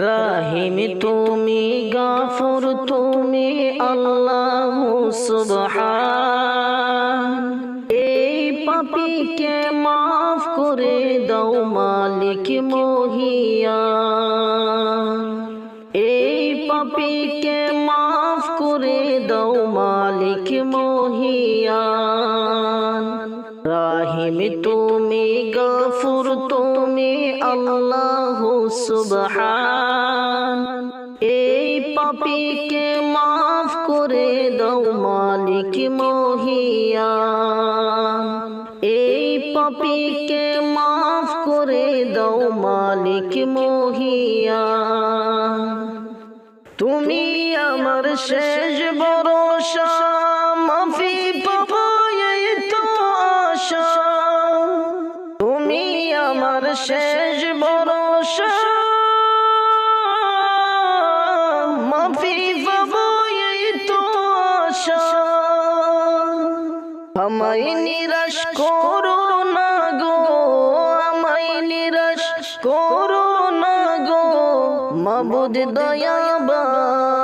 রাহিম তুমি গাফুর, তুমি আল্লাহ সুবহান। এই পাপিকে মাফ করে দাও মালিক মহিয়ান এই পাপিকে মাফ করে দাও মালিক মহিয়ান রাহিম তুমি গফুর আল্লাহ সুবহান। এই পাপিকে মাফ করে দাও, মালিক মহিয়ান এই পাপিকে মাফ করে দাও, মালিক মহিয়ান তুমি আমার শেষ ভরসা। আমায় নিরাশ করো না গো, আমায় নিরাশ করো না গো, মাবুদ দয়াবান।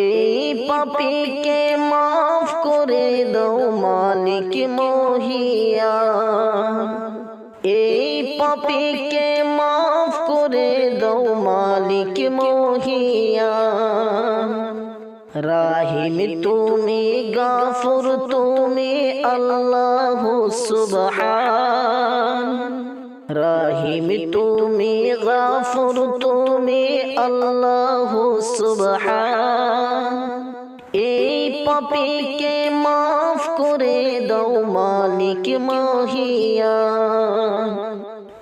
এই পাপিকে মাফ করে দাও, মালিক মহিয়া। এই পাপিকে মাফ করে দাও, মালিক মহিয়া। রাহিম, তুমি গাফুর, তুমি আল্লাহ সুবহান। রাহিম, তুমি গাফুর, তুমি আল্লাহ সুবহান। এই পাপিকে মাফ করে দাও, মালিক মহিয়া।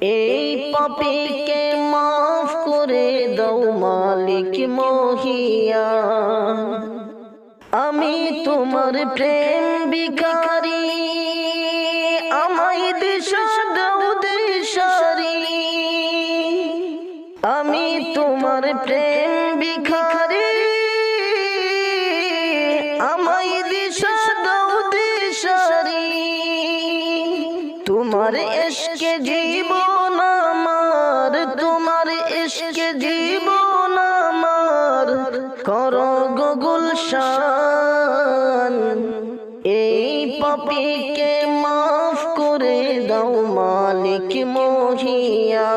এই পাপিকে মাফ দাও মালিক মহিয়া। আমি তোমার প্রেম বিকারি আমায় দিশা দাও দিশারি। আমি তোমার প্রেম বিকারি করো গুল শান এই পাপিকে মাফ করে দাও মালিক মহিয়া।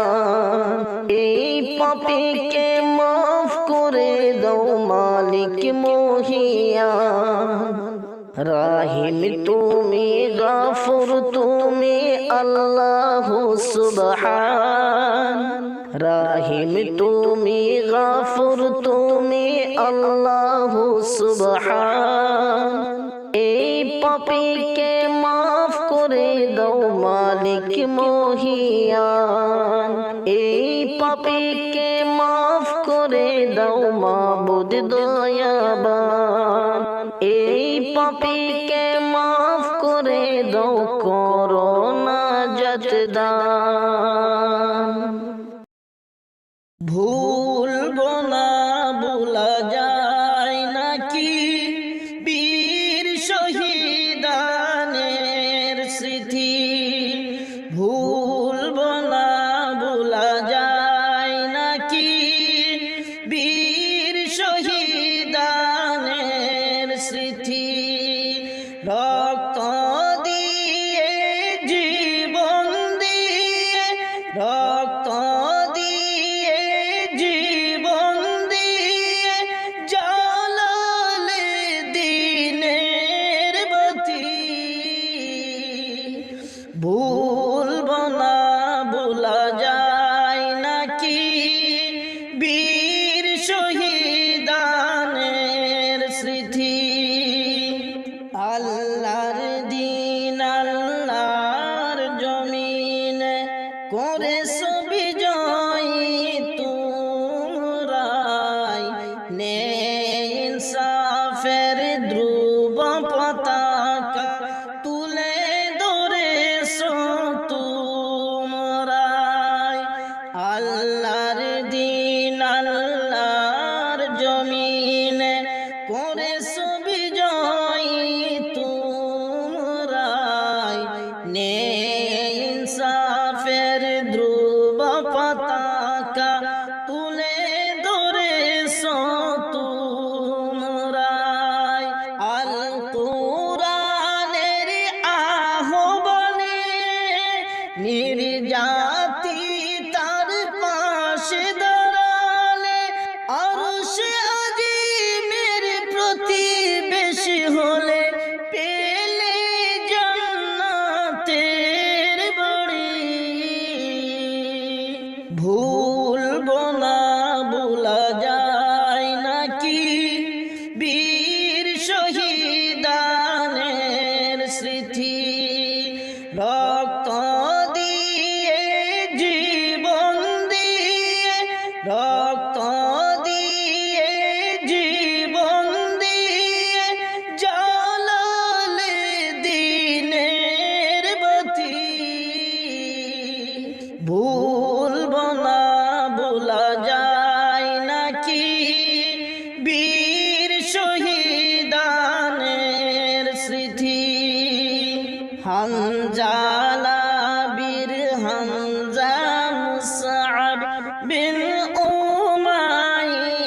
এই পাপিকে মাফ করে দাও মালিক মহিয়া। রাহিম তুমি, গাফুর তুমি, আল্লাহ সুবহান। রাহিম, তুমি গাফুর, তুমি আল্লাহ সুবহান। এই পাপিকে মাফ করে দাও, মালিক মহিয়ান। এই পাপিকে মাফ করে দাও, মাবুদ দয়াবান। এই পাপিকে মাফ করে দাও Boa! স্মৃতি আল্লাহর দিন আল্লাহর জমিন করে ছবি জয়ী তোমরাই নে ইনসাফের ধ্রুব করে হামজালা বীর হামজা মুসাব বিন উমাইরের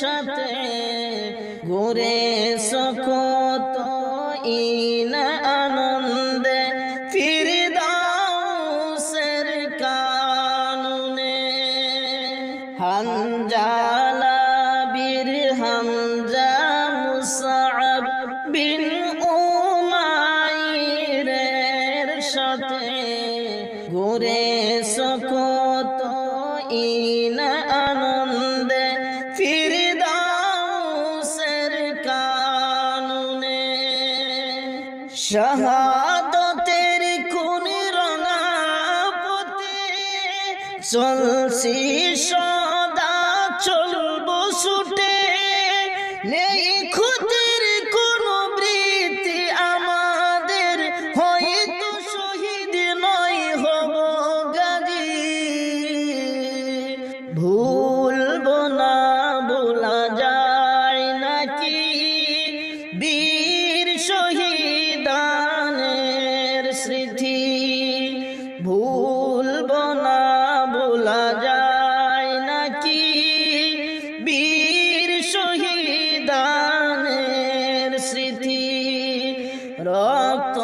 সাথে ঘুরে সকত ইনা আনন্দে ফিরে দাউসের কানুনে। হামজালা বীর হামজা মুসাব বিন শাহাদতের কোন রঙা পথে চলছি সব رب